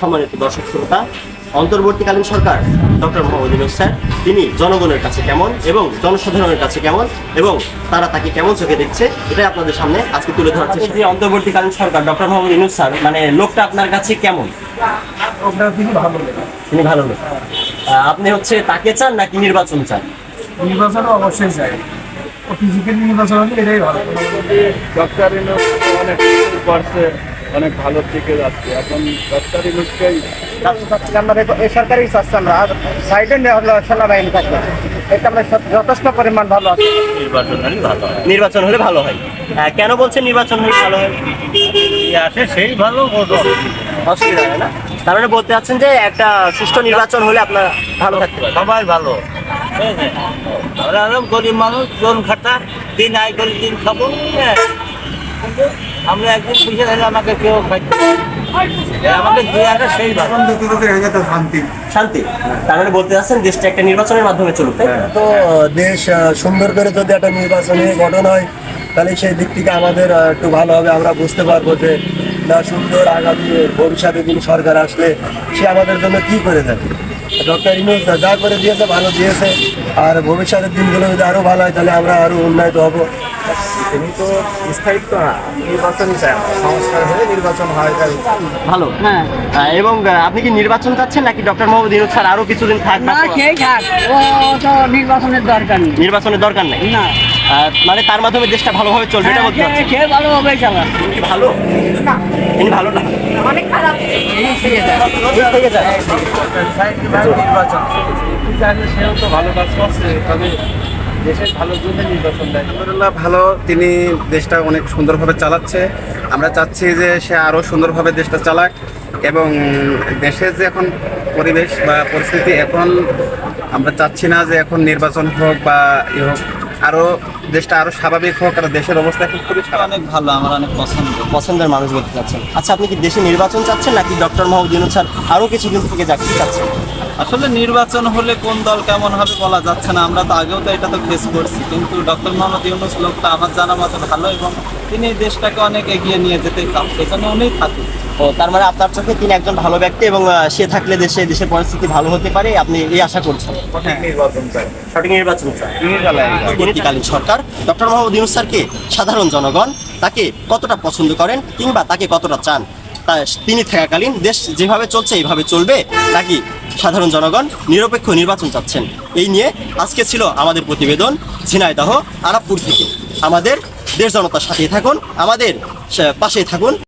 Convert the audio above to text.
সম্মানিত দর্শক শ্রোতা অন্তর্বর্তীকালীন সরকার ডক্টর মোহাম্মদ ইউনূস স্যার তিনি জনগণের কাছে কেমন এবং জনসাধারণের কাছে কেমন এবং তারা তাকে কেমন চোখে দেখছে এটাই আপনাদের সামনে আজকে তুলে ধরার চেষ্টা যে অন্তর্বর্তীকালীন সরকার ডক্টর মোহাম্মদ ইউনূস স্যার মানে লোকটা আপনার কাছে কেমন? তিনি ভালো তিনি ভালো লোক। আপনি হচ্ছে তাকে চান নাকি নির্বাচন চান? নির্বাচনও অবশ্যই চাই। নির্বাচন হলে এটাই ভালো। ডক্টর ইনুস অনেক করছে অনেক ভালো দিকে যাচ্ছে। এখন ডক্টর ইনুসকেই আমরা এই সরকারি চাচ্ছি আমরা আর সাইডে হলো সেনাবাহিনী থাকবে। এটা আমরা যথেষ্ট পরিমাণ ভালো আছে। নির্বাচন হলে ভালো হয়। আহ, কেন বলছেন নির্বাচন হলে ভালো হয়? আসে সেই ভালো অসুবিধা হয় না? তার মানে বলতে চাচ্ছেন যে একটা সুষ্ঠু নির্বাচন হলে আপনার ভালো থাকতে পারে। সবাই ভালো। আমরা হলাম গরিব মানুষ জন খাটা দিন আয় করে দিন খাব। হ্যাঁ। আমরা একদিন পয়সা দিলে আমাকে কেউ আমাকে যে আসে সেই ভালো শান্তি। তার মানে বলতে চাচ্ছেন দেশটা একটা নির্বাচনের মাধ্যমে চলুক তো? তো দেশ সুন্দর করে যদি একটা নির্বাচনী গঠন হয় তাহলে সেই দিক থেকে আমাদের একটু ভালো হবে। আমরা বুঝতে পারব যে না সুন্দর আগামী ভবিষ্যতে দিন সরকার আসলে সে আমাদের জন্য কি করে থাকে ডক্টর ইনুস যা করে দিয়েছে ভালো দিয়েছে। আর ভবিষ্যতের দিনগুলো যদি আরও ভালো হয় তাহলে আমরা আরও উন্নত হব। তিনি তো স্থায়িত্ব না নির্বাচনই চায় সংস্কার হলে নির্বাচন হয় ভালো। হ্যাঁ। এবং আপনি কি নির্বাচন চাচ্ছেন নাকি ডক্টর মোহাম্মদ ইউনুস স্যার আরও কিছুদিন থাক না সেই থাক। ও তো নির্বাচনের দরকার নেই। নির্বাচনের দরকার নাই? না। মানে তার মাধ্যমে দেশটা ভালোভাবে চলবে এটা বলতে হ্যাঁ, সে ভালোভাবে চালা তিনি কি ভালো? তিনি ভালো না? এই থেকে যায়। থেকে যায়। নির্বাচন। সেও তো ভালো কাজ করছে তবে দেশের নির্বাচন আলহামদুলিল্লাহ ভালো। তিনি দেশটা অনেক সুন্দরভাবে চালাচ্ছে। আমরা চাচ্ছি যে সে আরও সুন্দরভাবে দেশটা চালাক এবং দেশের যে এখন পরিবেশ বা পরিস্থিতি এখন আমরা চাচ্ছি না যে এখন নির্বাচন হোক বা ই হোক। আরও দেশটা আরও স্বাভাবিক হোক আর দেশের অবস্থা এখন খুবই অনেক ভালো আমার অনেক পছন্দ পছন্দের মানুষ বলতে চাচ্ছেন। আচ্ছা আপনি কি দেশে নির্বাচন চাচ্ছেন নাকি ডক্টর মোহাম্মদ ইউনুস স্যার আরও কিছুদিন থেকে কি চাচ্ছেন? আসলে নির্বাচন হলে কোন দল কেমন হবে বলা যাচ্ছে না আমরা তো আগেও তো এটা তো ফেস করছি কিন্তু ডক্টর মোহাম্মদ ইউনুস লোকটা আমার জানা মতো ভালো এবং তিনি দেশটাকে অনেক এগিয়ে নিয়ে যেতে চান সেজন্য উনিই থাকুন ও তার মানে আপনার চোখে তিনি একজন ভালো ব্যক্তি এবং সে থাকলে দেশে দেশের পরিস্থিতি ভালো হতে পারে আপনি এই আশা করছেন? সঠিক নির্বাচন পরবর্তীকালীন সরকার ডক্টর মোহাম্মদ ইউনুস স্যারকে সাধারণ জনগণ তাকে কতটা পছন্দ করেন কিংবা তাকে কতটা চান তা তিনি থাকাকালীন দেশ যেভাবে চলছে এইভাবে চলবে নাকি সাধারণ জনগণ নিরপেক্ষ নির্বাচন চাচ্ছেন? এই নিয়ে আজকে ছিল আমাদের প্রতিবেদন ঝিনাইদহ আরাবপুর থেকে। আমাদের দেশ জনতার সাথে থাকুন আমাদের আহ, পাশে থাকুন।